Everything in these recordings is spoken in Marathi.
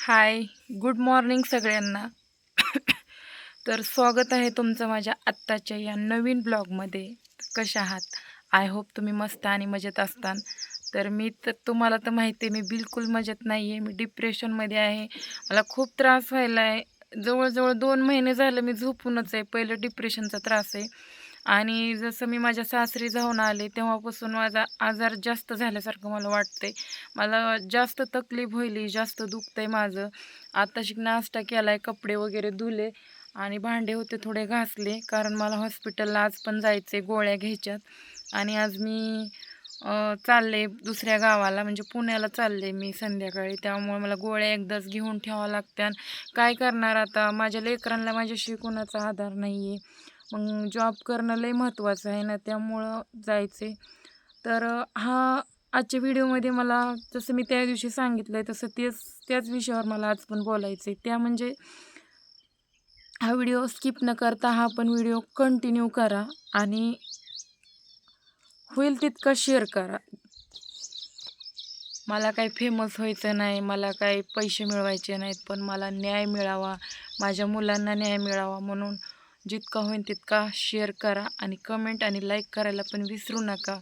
हाय गुड मॉर्निंग सगळ्यांना. तर स्वागत आहे तुमचं माझ्या आत्ताच्या या नवीन ब्लॉगमध्ये. कशा आहात? आय होप तुम्ही मस्त आणि मजेत असतान. तर मी तर तुम्हाला तर माहिती आहे मी बिलकुल मजेत नाही आहे मी डिप्रेशनमध्ये आहे. मला खूप त्रास व्हायला आहे जवळजवळ दोन महिने झालं मी झोपूनच आहे. पहिलं डिप्रेशनचा त्रास आहे. आणि जसं मी माझ्या सासरी जाऊन आले तेव्हापासून माझा आजार जास्त झाल्यासारखं मला वाटतंय. मला जास्त तकलीफ होईल जास्त दुखतंय माझं. आता शिक नाश्ता केला आहे कपडे वगैरे धुले आणि भांडे होते थोडे घासले कारण मला हॉस्पिटलला आज पण जायचे गोळ्या घ्यायच्यात. आणि आज मी चालले दुसऱ्या गावाला म्हणजे पुण्याला चालले मी संध्याकाळी. त्यामुळे मला गोळ्या एकदाच घेऊन ठेवावं लागत्यान. काय करणार आता? माझ्या लेकरांना माझ्याशी कोणाचा आधार नाही आहे मग जॉब करणं लय महत्त्वाचं आहे ना त्यामुळं जायचे तर हा आजच्या व्हिडिओमध्ये मला जसं मी त्या दिवशी सांगितलं आहे तसं तेच त्याच विषयावर मला आज पण बोलायचं आहे त्या म्हणजे हा व्हिडिओ स्किप न करता हा पण व्हिडिओ कंटिन्यू करा आणि होईल तितका शेअर करा. मला काही फेमस व्हायचं नाही मला काही पैसे मिळवायचे नाहीत पण मला न्याय मिळावा माझ्या मुलांना न्याय मिळावा म्हणून जितका होईल तितका शेअर करा आणि कमेंट आणि लाईक करायला पण विसरू नका.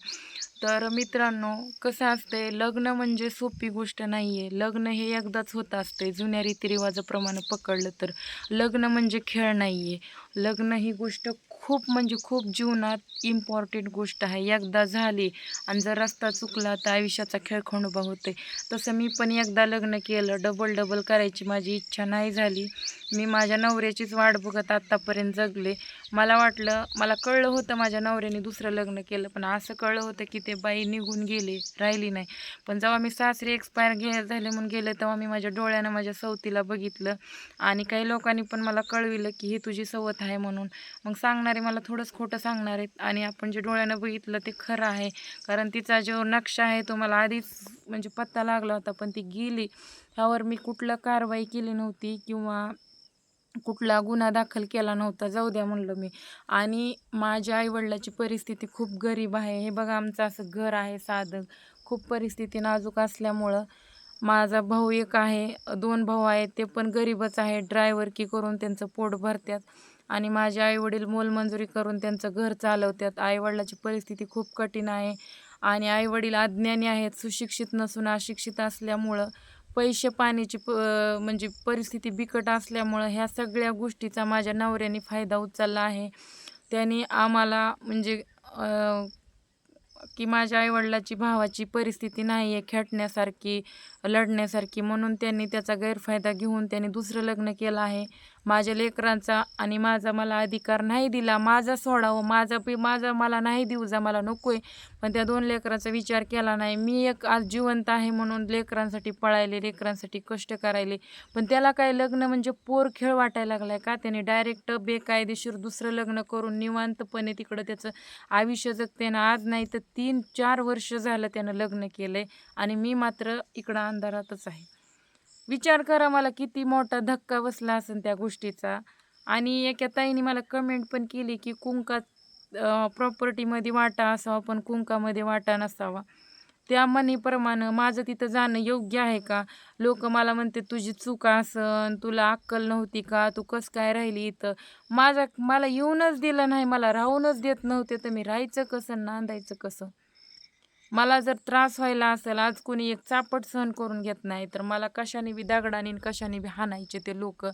तर मित्रांनो कसं असतंय लग्न म्हणजे सोपी गोष्ट नाही आहे लग्न हे एकदाच होत असते जुन्या रीतिरिवाजाप्रमाणे पकडलं तर लग्न म्हणजे खेळ नाही आहे लग्न ही गोष्ट खूप म्हणजे खूप जीवनात इम्पॉर्टंट गोष्ट आहे. एकदा झाली आणि जर रस्ता चुकला तर आयुष्याचा खेळ खंडोबा होते तसं मी पण एकदा लग्न केलं डबल डबल करायची माझी इच्छा नाही झाली. मी माझ्या नवऱ्याचीच वाट बघत आत्तापर्यंत जगले. मला वाटलं मला कळलं होतं माझ्या नवऱ्याने दुसरं लग्न केलं पण असं कळलं होतं की ते बाई निघून गेले राहिली नाही. पण जेव्हा मी सासरी एक्सपायर घे झाले म्हणून गेले तेव्हा मी माझ्या डोळ्यानं माझ्या सवतीला बघितलं. आणि काही लोकांनी पण मला कळविलं की ही तुझी सवत आहे म्हणून. मग सांगणारे मला थोडंच खोटं सांगणार आहेत आणि आपण जे डोळ्यानं बघितलं ते खरं आहे. कारण तिचा जो नक्षा आहे तो मला आधीच म्हणजे पत्ता लागला होता पण ती गेली. ह्यावर मी कुठलं कारवाई केली नव्हती किंवा कुठला गुन्हा दाखल केला नव्हता जाऊ द्या म्हणलं मी. आणि माझ्या आईवडिलाची परिस्थिती खूप गरीब आहे. हे बघा आमचं असं घर आहे साधं. खूप परिस्थिती नाजूक असल्यामुळं माझा भाऊ एक आहे दोन भाऊ आहेत ते पण गरीबच आहे ड्रायव्हर की करून त्यांचं पोट भरतात आणि माझे आईवडील मोलमजुरी करून त्यांचं घर चालवतात आईवडिलाची परिस्थिती खूप कठीण आहे. आणि आईवडील अज्ञानी आहेत सुशिक्षित नसून अशिक्षित असल्यामुळं पैसे पाण्याची प म्हणजे परिस्थिती बिकट असल्यामुळं ह्या सगळ्या गोष्टीचा माझ्या नवऱ्याने फायदा उचलला आहे. त्यांनी आम्हाला म्हणजे की माझ्या आईवडिलाची भावाची परिस्थिती नाही आहे खेटण्यासारखी लढण्यासारखी म्हणून त्यांनी त्याचा गैरफायदा घेऊन त्यांनी दुसरं लग्न केलं आहे. माझ्या लेकरांचा आणि माझा मला अधिकार नाही दिला. माझा सोडावं हो, माझा पी माझा मला नाही देऊ जा मला नको आहे पण त्या दोन लेकरांचा विचार केला नाही. मी एक आज जिवंत आहे म्हणून लेकरांसाठी पळायले लेकरांसाठी कष्ट करायले. पण त्याला काय लग्न म्हणजे पोर खेळ वाटायला लागलाय का? त्याने डायरेक्ट बेकायदेशीर दुसरं लग्न करून निवांतपणे तिकडं त्याचं आयुष्य जगते ना. आज नाही तर तीन चार वर्ष झालं त्यानं लग्न केलं आहे आणि मी मात्र इकडं अंधारातच आहे. विचार करा मला किती मोठा धक्का बसला असेल त्या गोष्टीचा. आणि एका ताईने मला कमेंट पण केली की कुंकात प्रॉपर्टीमध्ये वाटा असावा पण कुंकामध्ये वाटा नसावा. त्या मनीप्रमाणे माझं तिथं जाणं योग्य आहे का? लोक मला म्हणते तुझी चूक असन तुला अक्कल नव्हती का? तू कसं काय राहिली इथं? माझा मला येऊनच दिलं नाही मला राहूनच देत नव्हते तर मी राहायचं कसं नांदायचं कसं? मला जर त्रास व्हायला असेल आज कोणी एक चापट सहन करून घेत नाही तर मला कशाने बी दगडाने कशाने बी हाणायचे ते लोक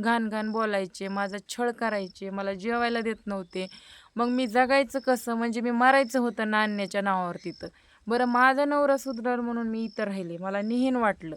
घाण घाण बोलायचे माझा छळ करायचे मला जेवायला देत नव्हते. मग मी जगायचं कसं? म्हणजे मी मरायचं होतं नाण्याच्या नावावर तिथं. बरं माझा नवरा सुधरल म्हणून मी इथं राहिले. मला निहीन वाटलं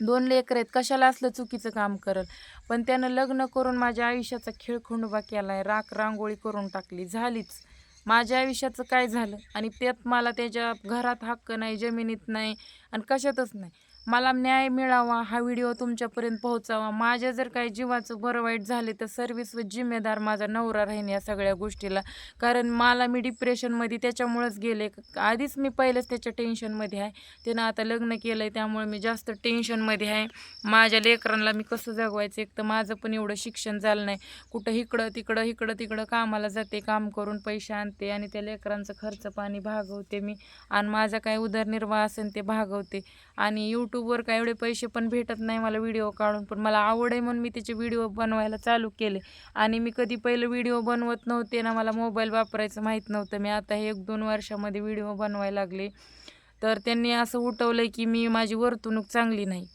दोन लेकर आहेत कशाला असलं चुकीचं काम करल? पण त्यानं लग्न करून माझ्या आयुष्याचा खेळ खंडोबा केला आहे राख रांगोळी करून टाकली झालीच. माझ्या आयुष्याचं काय झालं? आणि त्यात मला त्याच्या घरात हक्क नाही जमिनीत नाही आणि कशातच नाही. मला न्याय मिळावा हा व्हिडिओ तुमच्यापर्यंत पोहोचावा. माझ्या जर काही जीवाचं बरं वाईट झाले तर सर्विस व जिम्मेदार माझा नवरा राहीन या सगळ्या गोष्टीला. कारण मला मी डिप्रेशनमध्ये त्याच्यामुळंच गेले. आधीच मी पहिलेच त्याच्या टेन्शनमध्ये आहे. त्यानं आता लग्न केलं आहे त्यामुळे मी जास्त टेन्शनमध्ये आहे. माझ्या लेकरांना मी कसं जगवायचं? एक तर माझं पण एवढं शिक्षण झालं नाही. कुठं इकडं तिकडं इकडं तिकडं कामाला जाते काम करून पैसे आणते आणि त्या लेकरांचं खर्च पाणी भागवते मी. आणि माझा काय उदरनिर्वाह असेल ते भागवते. आणि यूट्यूबवर काय एवढे पैसे पण भेटत नाही मला व्हिडिओ काढून. पण मला आवड आहे म्हणून मी त्याचे व्हिडिओ बनवायला चालू केले. आणि मी कधी पहिलं व्हिडिओ बनवत नव्हते ना मला मोबाईल वापरायचं माहीत नव्हतं. मी आता हे एक दोन वर्षामध्ये व्हिडिओ बनवायला लागले. तर त्यांनी असं उठवलं की मी माझी वर्तणूक चांगली नाही.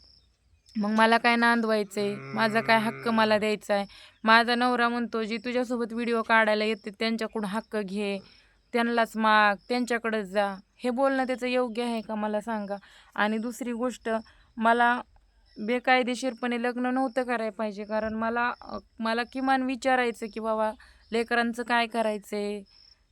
मग मला काय नांदवायचं आहे माझा काय हक्क मला द्यायचा आहे माझा नवरा म्हणतो जी तुझ्यासोबत व्हिडिओ काढायला येते त्यांच्याकडून हक्क घे. त्यांनाच माग. त्यांच्याकडंच जा. हे बोलणं त्याचं योग्य आहे का मला सांगा? आणि दुसरी गोष्ट मला बेकायदेशीरपणे लग्न नव्हतं करायला पाहिजे. कारण मला मला किमान विचारायचं की बाबा लेकरांचं काय करायचं आहे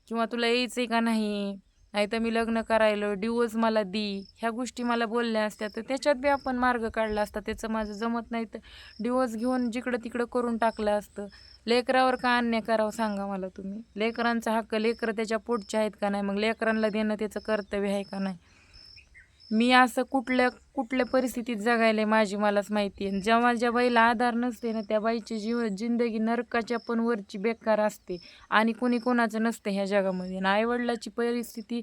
किंवा तुला यायचं आहे का नाही? नाही तर मी लग्न करायलो डिवोर्स मला दी ह्या गोष्टी मला बोलल्या असत्या तर त्याच्यात बी आपण मार्ग काढला असता त्याचं माझं जमत नाही तर डिवोर्स घेऊन जिकडं तिकडं करून टाकलं असतं. लेकरावर का अन्याय करावं सांगा मला तुम्ही? लेकरांचा हक्क लेकरं त्याच्या पोटचे आहेत का नाही? मग लेकरांना देणं त्याचं कर्तव्य आहे का नाही? मी असं कुठल्या कुठल्या परिस्थितीत जगायला माझी मलाच माहिती आहे. जेव्हा ज्या बाईला आधार नसते ना त्या बाईची जीव जिंदगी नरकाच्या पण वरची बेकार असते आणि कोणी कोणाचं नसतं ह्या जगामध्ये. आणि आईवडिलाची परिस्थिती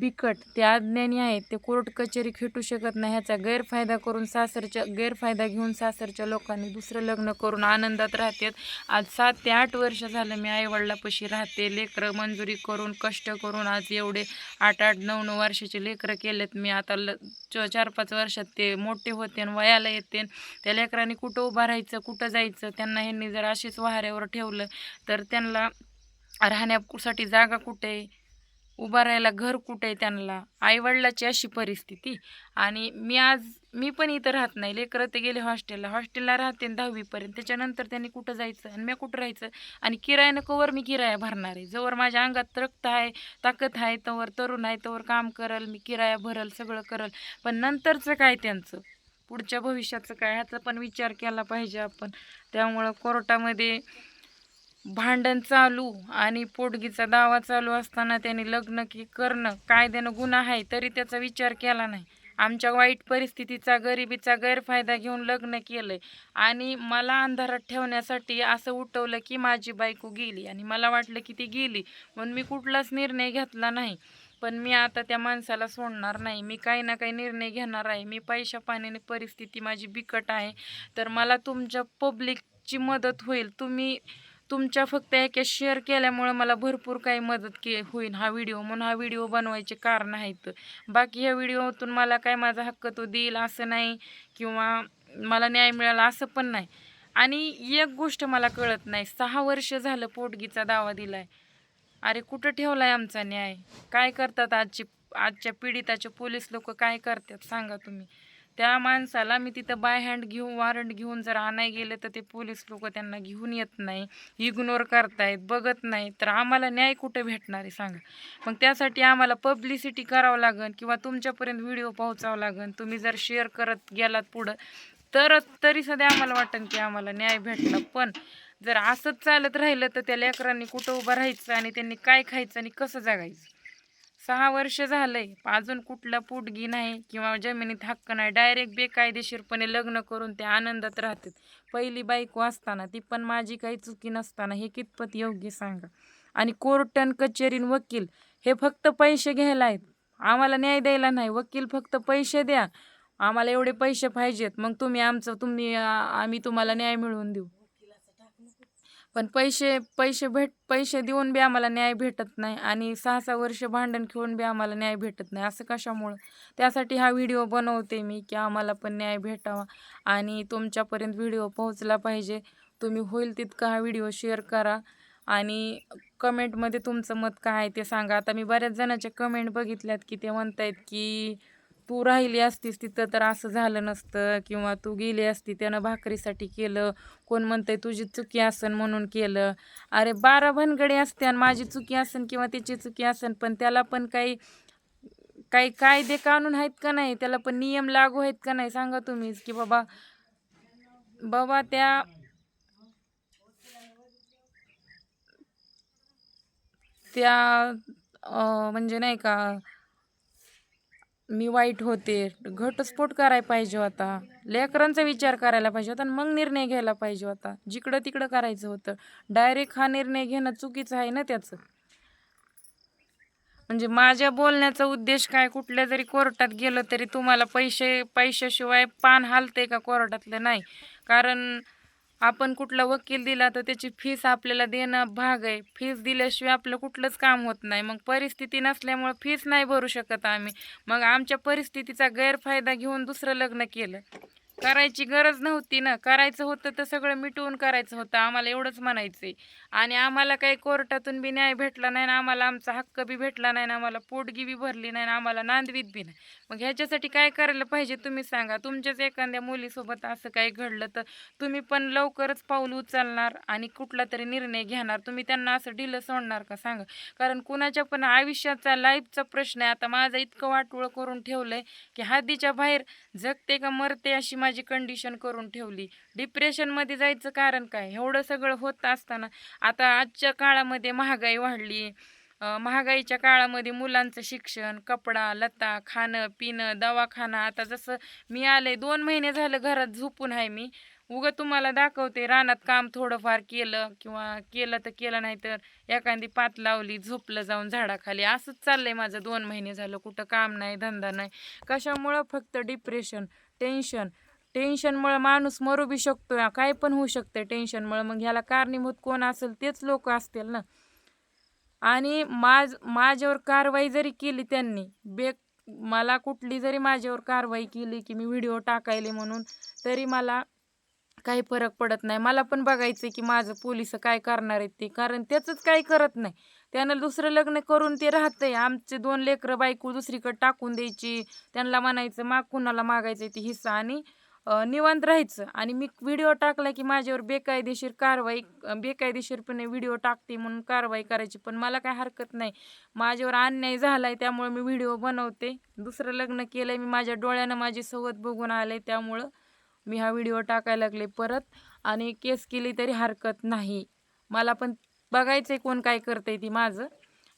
बिकट ते अज्ञानी आहेत ते कोर्ट कचेरी खेटू शकत नाही ह्याचा गैरफायदा करून सासरच्या गैरफायदा घेऊन सासरच्या लोकांनी दुसरं लग्न करून आनंदात राहतात. आज सात ते आठ वर्ष झालं मी आईवडिलापाशी राहते. लेकरं मंजुरी करून कष्ट करून आज एवढे आठ आठ नऊ नऊ वर्षाचे लेकरं केलेत. मी आता ल च चार पाच वर्षात ते मोठे होते आणि वयाला येते. त्या लेकरांनी कुठं उभं राहायचं कुठं जायचं त्यांना ह्यांनी जर अशीच वाऱ्यावर ठेवलं तर त्यांना राहण्यासाठी जागा कुठे? आहे उभा राहायला घर कुठे आहे त्यांना? आईवडिलाची अशी परिस्थिती. आणि मी आज मी पण इथं राहत नाही. लेकरं ते गेले हॉस्टेलला. हॉस्टेलला राहते दहावीपर्यंत त्याच्यानंतर त्यांनी कुठं जायचं आणि मी कुठं राहायचं? आणि किरायानं कवर मी किराया भरणार आहे. जवळ माझ्या अंगात रक्त आहे ताकद आहे तवर तरुण आहे तवर काम करल मी किराया भरल सगळं करल. पण नंतरचं काय त्यांचं? पुढच्या भविष्याचं काय? ह्याचा पण विचार केला पाहिजे आपण. त्यामुळं कोर्टामध्ये भांडण चालू आणि पोटगीचा दावा चालू असताना त्यांनी लग्न की करणं कायद्यानं गुन्हा आहे तरी त्याचा विचार केला नाही. आमच्या वाईट परिस्थितीचा गरिबीचा गैरफायदा घेऊन लग्न केलंय. आणि मला अंधारात ठेवण्यासाठी असं उठवलं की माझी बायको गेली आणि मला वाटलं की ती गेली. म्हणून मी कुठलाच निर्णय घेतला नाही. पण मी आता त्या माणसाला सोडणार नाही. मी काही ना काही निर्णय घेणार आहे. मी पैशा पाण्याने परिस्थिती माझी बिकट आहे. तर मला तुमच्या पब्लिकची मदत होईल. तुम्ही तुमच्या फक्त एका शेअर केल्यामुळं मला भरपूर काही मदत के होईल हा व्हिडिओ म्हणून हा व्हिडिओ बनवायचे कारण आहेत. बाकी ह्या व्हिडिओतून मला काय माझा हक्क तो देईल असं नाही किंवा मला न्याय मिळाला असं पण नाही. आणि एक गोष्ट मला कळत नाही. सहा वर्ष झालं पोटगीचा दावा दिलाय. अरे कुठं ठेवलाय आमचा न्याय? काय करतात आजची आजच्या पीडिताचे पोलीस लोक? काय करतात? सांगा तुम्ही. त्या माणसाला मी तिथं बाय हँड घेऊन वॉरंट घेऊन जर आणाय गेलं तर ते पोलीस लोक त्यांना घेऊन येत नाही इग्नोर करतायत बघत नाही तर आम्हाला न्याय कुठे भेटणार आहे सांगा? मग त्यासाठी आम्हाला पब्लिसिटी करावं लागेल किंवा तुमच्यापर्यंत व्हिडिओ पोहोचावं लागेल तुम्ही जर शेअर करत गेलात पुढं तर तरी सध्या आम्हाला वाटेल की आम्हाला न्याय भेटला. पण जर असंच चालत राहिलं तर त्या लेकरांनी कुठं उभं राहायचं आणि त्यांनी काय खायचं आणि कसं जगायचं? सहा वर्ष झालंय. अजून कुठला पोटगी नाही किंवा जमिनीत हक्क नाही. डायरेक्ट बेकायदेशीरपणे लग्न करून ते आनंदात राहतात. पहिली बायको असताना ती पण माझी काही चुकी नसताना हे कितपत योग्य सांगा. आणि कोर्टन कचेरीन वकील हे फक्त पैसे घ्यायला आहेत. आम्हाला न्याय द्यायला नाही. वकील फक्त पैसे द्या. आम्हाला एवढे पैसे पाहिजेत. मग तुम्ही आमचं तुम्ही आम्ही तुम्हाला न्याय मिळवून देऊ. पण पैसे पैसे भेट पैसे देऊन बी आम्हाला न्याय भेटत नाही आणि सहा सहा वर्ष भांडण खेळून बी आम्हाला न्याय भेटत नाही. असं कशामुळं? त्यासाठी हा व्हिडिओ बनवते मी की आम्हाला पण न्याय भेटावा आणि तुमच्यापर्यंत व्हिडिओ पोहोचला पाहिजे. तुम्ही होईल तितका हा व्हिडिओ शेअर करा आणि कमेंटमध्ये तुमचं मत काय आहे ते सांगा. आता मी बऱ्याच जणांच्या कमेंट बघितल्यात की ते म्हणत आहेत की तू राहिली असतीस तिथं तर असं झालं नसतं किंवा तू गेली असती त्यानं भाकरीसाठी केलं कोण म्हणतंय तुझी चुकी असन म्हणून केलं. अरे बारा भानगडी असते आणि माझी चुकी असन किंवा त्याची चुकी असन पण त्याला पण काही काही कायदे कानून आहेत का नाही? त्याला पण नियम लागू आहेत का नाही? सांगा तुम्हीच की बाबा बाबा त्या त्या म्हणजे नाही का मी वाईट होते. घटस्फोट करायला पाहिजे होता. लेकरांचा विचार करायला पाहिजे होता आणि मग निर्णय घ्यायला पाहिजे होता. जिकडं तिकडं करायचं होतं. डायरेक्ट हा निर्णय घेणं चुकीचं आहे ना त्याचं? म्हणजे माझ्या बोलण्याचा उद्देश काय? कुठल्या जरी कोर्टात गेलं तरी तुम्हाला पैसे पैशाशिवाय पान हालते का कोर्टातलं? नाही. कारण आपण कुठला वकील दिला तर त्याची फीस आपल्याला देणं भाग आहे. फीस दिल्याशिवाय आपलं कुठलंच काम होत नाही. मग परिस्थिती नसल्यामुळं फीस नाही भरू शकत आम्ही. मग आमच्या परिस्थितीचा गैरफायदा घेऊन दुसरं लग्न केलं. करायची गरज नव्हती ना. करायचं होतं तर सगळं मिटवून करायचं होतं. आम्हाला एवढंच म्हणायचंय. आणि आम्हाला काही कोर्टातून बी न्याय भेटला नाही ना आम्हाला आमचा हक्क बी भेटला नाही ना आम्हाला पोटगी बी भरली नाही ना आम्हाला नांदवीत बी नाही. मग ह्याच्यासाठी काय करायला पाहिजे तुम्ही सांगा. तुमच्याच एखाद्या मुलीसोबत असं काही घडलं तर तुम्ही पण लवकरच पाऊल उचलणार आणि कुठला तरी निर्णय घेणार. तुम्ही त्यांना असं ढिलं सोडणार का सांगा. कारण कुणाच्या पण आयुष्याचा लाईफचा प्रश्न आहे. आता माझं इतकं वाटोळ करून ठेवलं आहे की हद्दीच्या बाहेर जगते का मरते अशी माझी कंडिशन करून ठेवली. डिप्रेशनमध्ये जायचं कारण काय? एवढं सगळं होत असताना आता आजच्या काळामध्ये महागाई वाढली. महागाईच्या काळामध्ये मुलांचं शिक्षण कपडा लता खाणं पिणं दवाखाना आता जसं मी आले दोन महिने झालं घरात झोपून आहे मी. उगं तुम्हाला दाखवते रानात काम थोडंफार केलं किंवा केलं तर केलं नाही तर एखादी पात लावली झोपलं जाऊन झाडाखाली. असंच चाललंय माझं. दोन महिने झालं कुठं काम नाही धंदा नाही. कशामुळं फक्त डिप्रेशन टेन्शन टेन्शनमुळं माणूस मरू बी शकतो काय पण होऊ शकतं टेन्शनमुळं. मग ह्याला कारणीभूत कोण असेल तेच लोक असतील ना. आणि माझ माझ्यावर कारवाई जरी केली त्यांनी बे मला कुठली जरी माझ्यावर कारवाई केली की मी व्हिडिओ टाकायले म्हणून तरी मला काही फरक पडत नाही. मला पण बघायचं की माझं पोलीस काय करणार आहेत ते कारण त्याचंच काही करत नाही. त्यानं दुसरं लग्न करून ते राहतंय. आमचे दोन लेकरं बायको दुसरीकडे टाकून द्यायची. त्यांना म्हणायचं माग कुणाला मागायचं ती हिस्सा. आणि निवांत राहायचं. आणि मी व्हिडिओ टाकला की माझ्यावर बेकायदेशीर कारवाई बेकायदेशीरपणे व्हिडिओ टाकते म्हणून कारवाई करायची. पण मला काय हरकत नाही. माझ्यावर अन्याय झालाय त्यामुळे मी व्हिडिओ बनवते. दुसरं लग्न केलंय मी माझ्या डोळ्यानं माझी सवत बघून आले त्यामुळं मी हा व्हिडिओ टाकायला लागले परत. आणि केस केली तरी हरकत नाही. मला पण बघायचंय कोण काय करतंय ती माझं.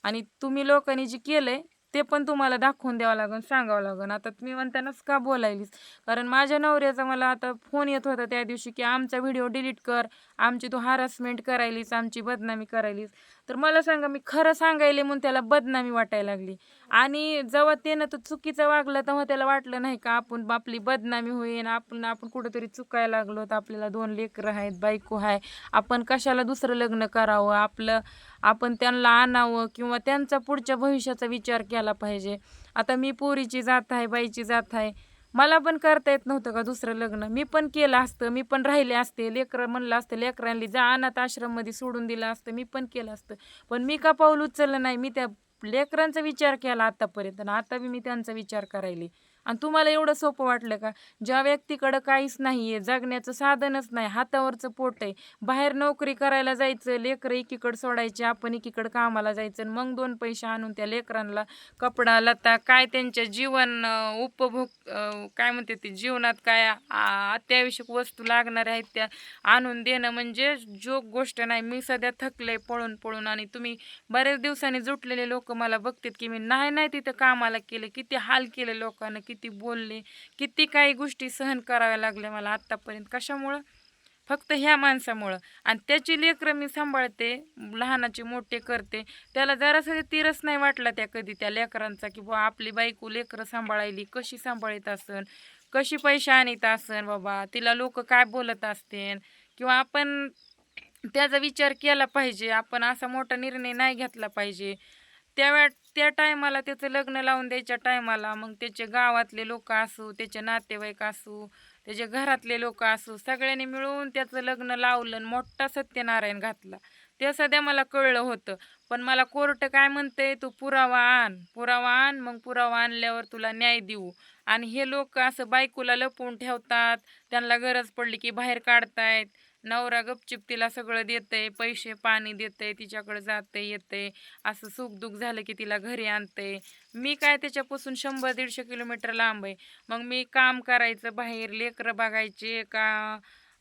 आणि तुम्ही लोकांनी जे केलंय ते पण तुम्हाला दाखवून द्यावं लागेल सांगावं लागेल आता तुम्ही म्हणतानाच का बोलायलीस? कारण माझ्या नवऱ्याचा मला आता फोन येत होता त्या दिवशी की आमचा व्हिडिओ डिलीट कर आमची तू हारासमेंट करायलीस आमची बदनामी करायलीस. तर मला सांगा मी खरं सांगायले म्हणून त्याला बदनामी वाटायला लागली. आणि जेव्हा त्यानं तो चुकीचं वागलं तेव्हा त्याला वाटलं नाही का आपण आपली बदनामी होईन आपण आपण कुठंतरी चुकायला लागलो तर आपल्याला दोन लेकरं आहेत बायको आहे. आपण कशाला दुसरं लग्न करावं? आपलं आपण त्यांना आणावं किंवा त्यांचा पुढच्या भविष्याचा विचार केला पाहिजे. आता मी पोरीची जात आहे बाईची जात आहे. मला पण करता येत नव्हतं का दुसरं लग्न? मी पण केलं असतं मी पण राहिले असते. लेकरं म्हणलं असतं लेकरांनी जा अनाथ आश्रममध्ये सोडून दिलं असतं मी पण केलं असतं. पण मी का पाऊल उचललं नाही? मी त्या लेकरांचा विचार केला आतापर्यंत आणि आता बी मी त्यांचा विचार करायले. आणि तुम्हाला एवढं सोपं वाटलं का? ज्या व्यक्तीकडं काहीच नाही आहे जगण्याचं साधनच नाही हातावरचं पोट आहे बाहेर नोकरी करायला जायचं लेकरं एकीकडं सोडायचे आपण एकीकडं कामाला जायचं आणि मग दोन पैसे आणून त्या लेकरांना कपडा लता काय त्यांच्या जीवन उपभोग काय म्हणते ते जीवनात काय अत्यावश्यक वस्तू लागणाऱ्या आहेत त्या आणून देणं म्हणजे जो गोष्ट नाही. मी सध्या थकले पळून पळून आणि तुम्ही बऱ्याच दिवसांनी जुटलेले लोक मला बघतात की मी नाही नाही तिथं कामाला केलं किती हाल केले लोकांना किती बोलले किती काही गोष्टी सहन कराव्या लागल्या मला आत्तापर्यंत. कशामुळं? फक्त ह्या माणसामुळं. आणि त्याची लेकरं मी सांभाळते लहानाचे मोठे करते. त्याला जरासं तिरस नाही वाटला त्या कधी त्या लेकरांचा की बुवा आपली बायको लेकरं सांभाळायली कशी सांभाळीत असन कशी पैसे आणीत असन बाबा तिला लोक काय बोलत असतील? किंवा आपण त्याचा विचार केला पाहिजे आपण असा मोठा निर्णय नाही घेतला पाहिजे. त्यावेळ त्या टायमाला त्याचं लग्न लावून द्यायच्या टायमाला मग त्याचे गावातले लोक असू त्याचे नातेवाईक असू त्याचे घरातले लोक असू सगळ्यांनी मिळून त्याचं लग्न लावलं आणि मोठा सत्यनारायण घातला. ते सध्या मला कळलं होतं पण मला कोर्ट काय म्हणते तू पुरावा आण पुरावा आण मग पुरावा आणल्यावर तुला न्याय देऊ. आणि हे लोक असं बायकोला लपवून ठेवतात त्यांना गरज पडली की बाहेर काढतायत. नवरा गपचिप तिला सगळं देतंय पैसे पाणी देतंय तिच्याकडे जाते येते असं सुखदुःख झालं की तिला घरी आणते मी काय त्याच्यापासून शंभर दीडशे किलोमीटर लांब आहे? मग मी काम करायचं बाहेर लेकरं बघायचे का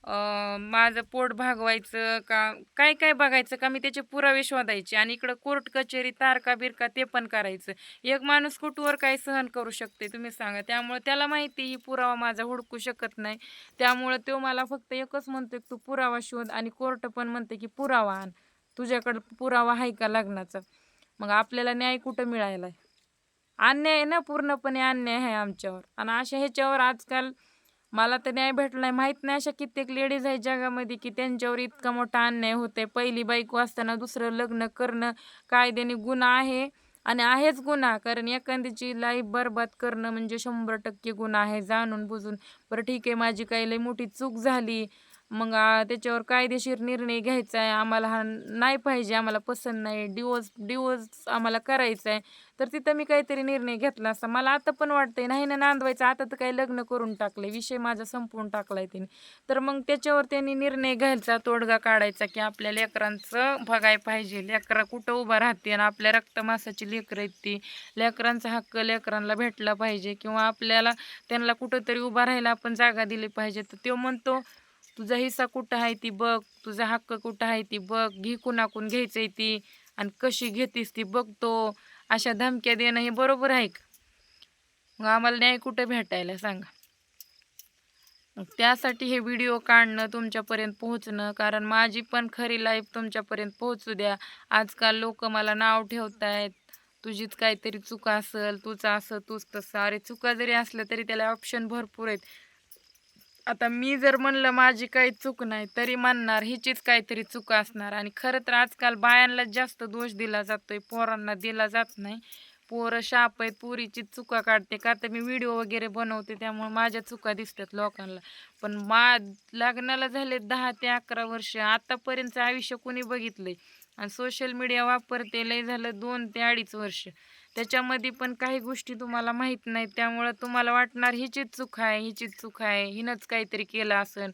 माझं पोट भागवायचं का काय काय बघायचं का मी त्याचे पुरावे शोधायचे आणि इकडं कोर्ट कचेरी तारका बिरका ते पण करायचं. एक माणूस कुठवर काय सहन करू शकते तुम्ही सांगा. त्यामुळे त्याला माहिती ही पुरावा माझा हुडकू शकत नाही. त्यामुळं तो मला फक्त एकच म्हणतो की तू पुरावा शोध आणि कोर्ट पण म्हणते की पुरावा आण. तुझ्याकडं पुरावा आहे का लग्नाचा? मग आपल्याला न्याय कुठं मिळायला आहे अन्याय आहे ना पूर्णपणे अन्याय आहे आमच्यावर. आणि अशा ह्याच्यावर आजकाल मला तर न्याय भेटला नाही. माहीत नाही अशा कित्येक लेडीज आहेत जगामध्ये की त्यांच्यावर इतका मोठा अन्याय होतोय. पहिली बायको असताना दुसरं लग्न करणं कायद्याने गुन्हा आहे आणि आहेच गुन्हा. कारण एखाद्याची लाईफ बरबाद करणं म्हणजे शंभर टक्के गुन्हा आहे जाणून बुजून. बरं ठीक आहे माझी काही लई मोठी चूक झाली. मग आ, त्याच्यावर कायदेशीर निर्णय घ्यायचा आहे. आम्हाला हा नाही पाहिजे आम्हाला पसंत नाही. डिवोर्स डिवोर्स आम्हाला करायचा आहे तर तिथं मी काहीतरी निर्णय घेतला असता. मला आता पण वाटतंय नाही ना नांदवायचं आता तर काही लग्न करून टाकलंय. विषय माझा संपवून टाकलाय त्यांनी तर मग त्याच्यावर त्यांनी निर्णय घ्यायचा तोडगा काढायचा की आपल्या लेकरांचं बघाय पाहिजे. लेकरं कुठं उभं राहते आणि आपल्या रक्तमासाची लेकरं आहेत ती. लेकरांचा हक्क लेकरांना भेटला पाहिजे किंवा आपल्याला त्यांना कुठंतरी उभा राहायला आपण जागा दिली पाहिजे. तर तो म्हणतो तुझा हिस्सा कुठं आहे ती बघ तुझा हक्क कुठं आहे ती बघ घे कुणाकून घ्यायचंय ती आणि कशी घेतीस ती बघतो अशा धमक्या देणं हे बरोबर आहे का? मग आम्हाला न्याय कुठं भेटायला सांगा. त्यासाठी हे व्हिडिओ काढणं तुमच्यापर्यंत पोहोचणं कारण माझी पण खरी लाईफ तुमच्यापर्यंत पोहोचू द्या. आजकाल लोक मला नाव ठेवत आहेत तुझीच काहीतरी चुका असेल तुझं असं तूच तसं. अरे चुका जरी असल्या तरी त्याला ऑप्शन भरपूर आहेत. आता मी जर म्हणलं माझी काही चूक नाही तरी म्हणणार हिचीच काहीतरी चूक असणार. आणि खरं तर आजकाल बायांना जास्त दोष दिला जातोय पोरांना दिला जात नाही. पोरं शाप आहेत पोरीची चुका काढते. का तर मी व्हिडिओ वगैरे बनवते त्यामुळे माझ्या चुका दिसतात लोकांना. पण मा लग्नाला झाले दहा ते अकरा वर्ष आतापर्यंतचं आयुष्य कोणी बघितलंय? आणि सोशल मीडिया वापरते लय झालं दोन ते अडीच वर्ष. त्याच्यामध्ये पण काही गोष्टी तुम्हाला माहीत नाहीत त्यामुळं तुम्हाला वाटणार हिचीच चूक आहे हिचीच चूक आहे हिनंच काहीतरी केलं असेल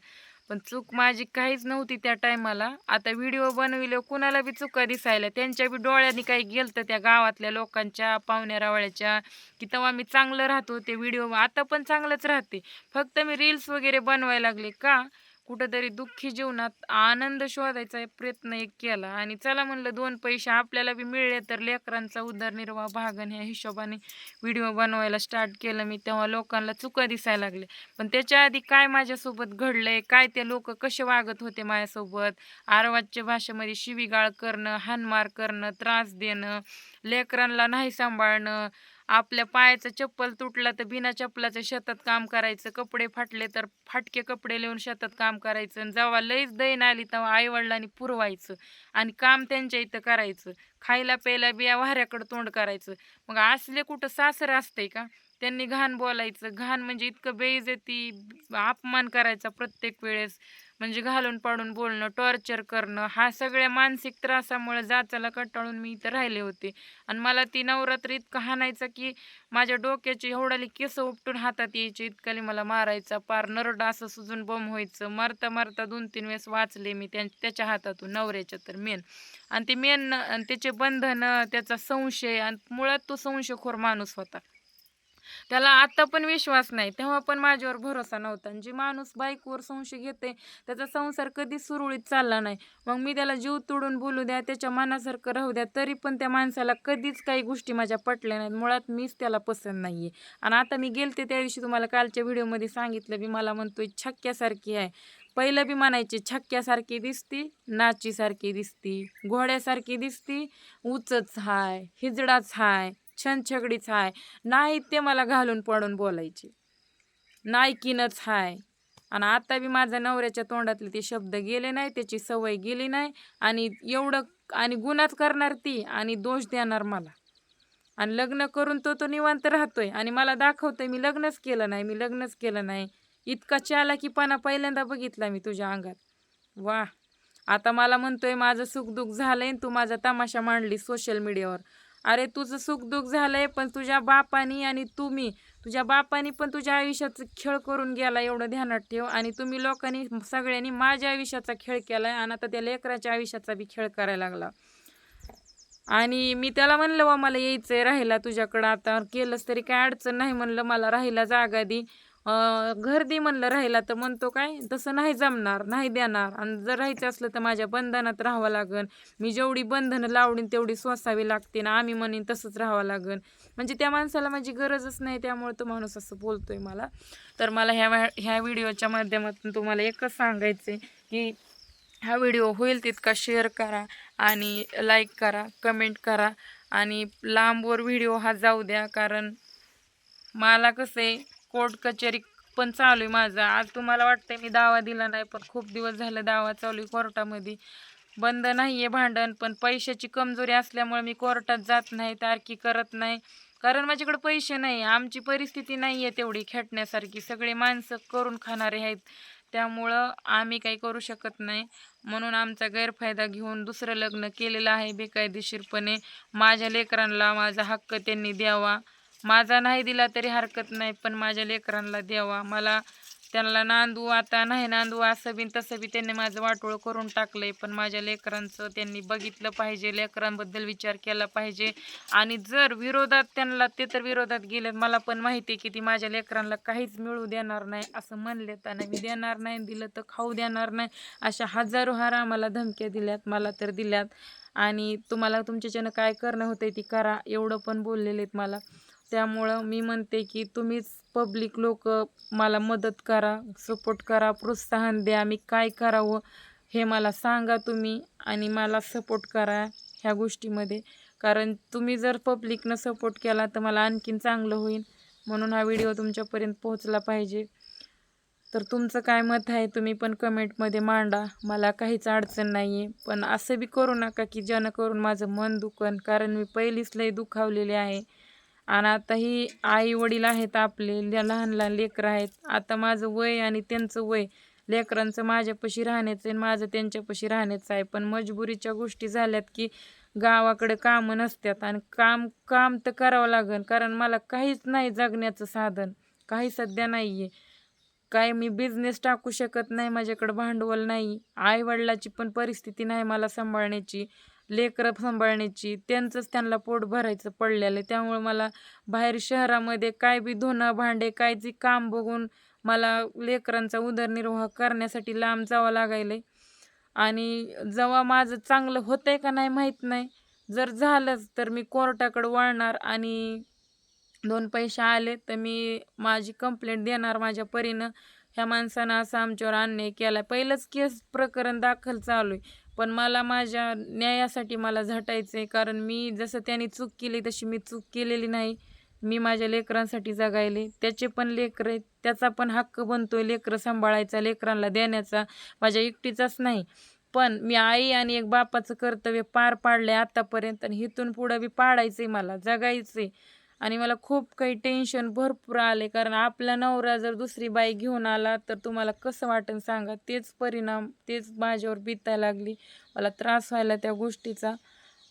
पण चूक माझी काहीच नव्हती त्या टायमाला. आता व्हिडिओ बनविले कुणाला बी चुका दिसायला त्यांच्या बी डोळ्यांनी काही गेलतं त्या गावातल्या लोकांच्या पाहुण्या रावळ्याच्या की तेव्हा मी चांगलं राहतो ते व्हिडिओ आता पण चांगलंच राहते. फक्त मी रील्स वगैरे बनवायला लागले का? कुठंतरी दुःखी जीवनात आनंद शोधायचा प्रयत्न एक केला. आणि चला म्हणलं दोन पैसे आपल्याला बी मिळले तर लेकरांचा उदरनिर्वाह भागन ह्या हिशोबाने व्हिडिओ बनवायला स्टार्ट केलं मी. तेव्हा लोकांना चुका दिसायला लागले पण त्याच्या आधी काय माझ्यासोबत घडलंय? काय ते लोक कसे वागत होते माझ्यासोबत? आरवाच्या भाषेमध्ये शिवीगाळ करणं हानमार करणं त्रास देणं लेकरांना नाही सांभाळणं आपल्या पायाचं चप्पल तुटला तर बिना चप्पलाचं शेतात काम करायचं. कपडे फाटले तर फाटके कपडे लिहून शेतात काम करायचं. आणि जेव्हा लईच दैन आली तेव्हा आईवडिलांनी पुरवायचं आणि काम त्यांच्या इथं करायचं. खायला प्यायला बिया वाऱ्याकडं तोंड करायचं. मग असले कुठं सासर असते का? त्यांनी घाण बोलायचं. घाण म्हणजे इतकं बेइज्जती अपमान करायचा प्रत्येक वेळेस. म्हणजे घालून पाडून बोलणं टॉर्चर करणं हा सगळ्या मानसिक त्रासामुळे जाचाला कंटाळून मी इथं राहिले होते. आणि मला ती नवरात्र इतकं हाणायचं की माझ्या डोक्याची एवढाली केस उपटून हातात यायची इतकाली मला मारायचा पार नरड असं सुजून बम व्हायचं. मारता मारता दोन तीन वेळेस वाचले मी त्याच्या हातातून नवऱ्याच्या तर मेन. आणि ते मेन आणि त्याचे बंधन त्याचा संशय आणि मुळात तो संशयखोर माणूस होता. त्याला आता पण विश्वास नाही. तेव्हा पण माझ्यावर भरोसा नव्हता. आणि जे माणूस बाईकवर संशय घेते त्याचा संसार कधीच सुरळीत चालला नाही. मग मी त्याला जीव तोडून बोलू द्या त्याच्या मनासारखं राहू द्या तरी पण त्या माणसाला कधीच काही गोष्टी माझ्या पटल्या नाहीत. मुळात मीच त्याला पसंत नाही आहे आणि आता मी गेलते त्या दिवशी तुम्हाला कालच्या व्हिडिओमध्ये सांगितलं बी मला म्हणतोय छक्क्यासारखी आहे. पहिलं बी म्हणायचे छक्क्यासारखी दिसती नाचीसारखी दिसती घोड्यासारखी दिसती उचच हाय हिजडाच हाय छनछगडीच हाय. नाही ते मला घालून पडून बोलायचे. नायकीनच हाय. आणि आता बी माझ्या नवऱ्याच्या तोंडातले ते शब्द गेले नाही त्याची सवय गेली नाही आणि एवढं आणि गुन्हाच करणार ती आणि दोष देणार मला. आणि लग्न करून तो तो निवांत राहतोय आणि मला दाखवतोय मी लग्नच केलं नाही मी लग्नच केलं नाही. इतका चालाकीपणा पहिल्यांदा बघितला मी तुझ्या अंगात. वा आता मला म्हणतोय माझं सुखदुःख झालंय तू माझा तमाशा मांडली सोशल मीडियावर. अरे तुझं सुखदुःख झालंय पण तुझ्या बापानी आणि तुम्ही तुझ्या बापानी पण तुझ्या आयुष्याचा खेळ करून गेला एवढं ध्यानात ठेव. आणि तुम्ही लोकांनी सगळ्यांनी माझ्या आयुष्याचा खेळ केलाय आणि आता त्या लेकराच्या आयुष्याचा बी खेळ करायला लागला. आणि मी त्याला म्हणलं वा मला यायचंय राहिला तुझ्याकडं. आता केलंच तरी काय अडचण नाही. म्हणलं मला राहिला जागा दे. घर दे म्हणलं राहिला तर म्हणतो काय तसं नाही जमणार नाही देणार. आणि जर राहायचं असलं तर माझ्या बंधनात राहावं लागेल मी जेवढी बंधनं लावडीन तेवढी सोसावी लागते ना आम्ही म्हणेन तसंच राहावं लागेल म्हणजे त्या माणसाला माझी गरजच नाही त्यामुळे तो माणूस असं बोलतोय मला. तर मला ह्या ह्या व्हिडिओच्या माध्यमातून तुम्हाला एकच सांगायचं आहे की हा व्हिडिओ होईल तितका शेअर करा आणि लाईक करा कमेंट करा. आणि लांबवर व्हिडिओ हा जाऊ द्या कारण मला कसं आहे कोर्ट कचेरी पण चालू आहे माझं. आज तुम्हाला वाटतंय मी दावा दिला नाही पण खूप दिवस झालं दावा चालू आहे कोर्टामध्ये. बंद नाही आहे भांडण पण पैशाची कमजोरी असल्यामुळे मी कोर्टात जात नाही तारखी करत नाही. कारण माझ्याकडे पैसे नाही आमची परिस्थिती नाही आहे तेवढी खेटण्यासारखी. सगळे माणसं करून खाणारे आहेत त्यामुळं आम्ही काही करू शकत नाही. म्हणून आमचा गैरफायदा घेऊन दुसरं लग्न केलेलं आहे बेकायदेशीरपणे. माझ्या लेकरांना माझा हक्क त्यांनी द्यावा. माझा नाही दिला तरी हरकत नाही पण माझ्या लेकरांना द्यावा. मला त्यांना नांदू आता नाही नांदू असं बी तसं बी त्यांनी माझं वाटोळं करून टाकलंय. पण माझ्या लेकरांचं त्यांनी बघितलं पाहिजे लेकरांबद्दल विचार केला पाहिजे. आणि जर विरोधात त्यांना ते तर विरोधात गेले मला पण माहिती आहे की ती माझ्या लेकरांना काहीच मिळू देणार नाही असं म्हणले त्यांना मी देणार नाही दिलं तर खाऊ देणार नाही. अशा हजारो हार आम्हाला धमक्या दिल्यात मला तर दिल्यात. आणि तुम्हाला तुमच्याच्यानं काय करणं होतंय ती करा एवढं पण बोललेले आहेत मला. त्यामुळं मी म्हणते की तुम्हीच पब्लिक लोक मला मदत करा सपोर्ट करा प्रोत्साहन द्या. मी काय करावं हे मला सांगा तुम्ही आणि मला सपोर्ट करा ह्या गोष्टीमध्ये. कारण तुम्ही जर पब्लिकनं सपोर्ट केला तर मला आणखीन चांगलं होईल. म्हणून हा व्हिडिओ तुमच्यापर्यंत पोहोचला पाहिजे. तर तुमचं काय मत आहे तुम्ही पण कमेंटमध्ये मांडा. मला काहीच अडचण नाही आहे पण असं बी करू नका की जेणेकरून माझं मन दुखन. कारण मी पहिलीच लई दुखावलेले आहे. आणि आता ही आई वडील आहेत आपले ल- लहान लहान लेकरं आहेत. आता माझं वय आणि त्यांचं वय लेकरांचं माझ्यापाशी राहण्याचं आणि माझं त्यांच्यापाशी राहण्याचं आहे. पण मजबुरीच्या गोष्टी झाल्यात की गावाकडे कामं नसतात आणि काम काम तर करावं लागेल. कारण मला काहीच नाही जगण्याचं साधन. काही सध्या नाही आहे काय मी बिझनेस टाकू शकत नाही माझ्याकडं भांडवल नाही. आईवडिलाची पण परिस्थिती नाही मला सांभाळण्याची. लेकरं सांभाळण्याची त्यांचंच त्यांना पोट भरायचं पडलेलं आहे. त्यामुळे मला बाहेर शहरामध्ये काय बी धुणं भांडे काय जे काम बघून मला लेकरांचा उदरनिर्वाह करण्यासाठी लांब जावं लागायलंय. आणि जेव्हा माझं चांगलं होतं आहे का नाही माहीत नाही. जर झालंच तर मी कोर्टाकडे वळणार आणि दोन पैसे आले तर मी माझी कंप्लेंट देणार माझ्या परीनं. ह्या माणसानं असं आमच्यावर अन्याय केला पहिलंच केस प्रकरण दाखल चालू आहे पण मला माझ्या न्यायासाठी मला झटायचं आहे कारण मी जसं त्यांनी चूक केली तशी मी चूक केलेली नाही. मी माझ्या लेकरांसाठी जगायले. त्याचे पण लेकरं आहेत. त्याचा पण हक्क बनतोय लेकरं सांभाळायचा लेकरांना देण्याचा. माझ्या एकटीचाच नाही. पण मी आई आणि एक बापाचं कर्तव्य पार पाडले आतापर्यंत आणि इथून पुढं बी पाडायचंय मला जगायचंय. आणि मला खूप काही टेन्शन भरपूर आले कारण आपला नवरा जर दुसरी बाई घेऊन आला तर तुम्हाला कसं वाटेल सांगा? तेच परिणाम तेच माझ्यावर बितायला लागली. मला त्रास व्हायला त्या गोष्टीचा.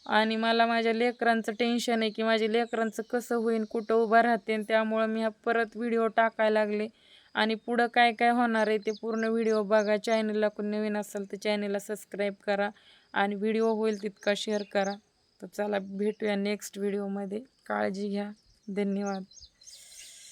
आणि मला माझ्या लेकरांचं टेन्शन आहे की माझ्या लेकरांचं कसं होईल कुठं उभं राहते आणि त्यामुळं मी हा परत व्हिडिओ टाकायला लागले. आणि पुढं काय काय होणार आहे ते पूर्ण व्हिडिओ बघा. चॅनलला कोण नवीन असेल तर चॅनलला सबस्क्राईब करा. आणि व्हिडिओ होईल तितका शेअर करा. तर चला भेटूया नेक्स्ट व्हिडिओमध्ये काळजी घ्या. धन्यवाद.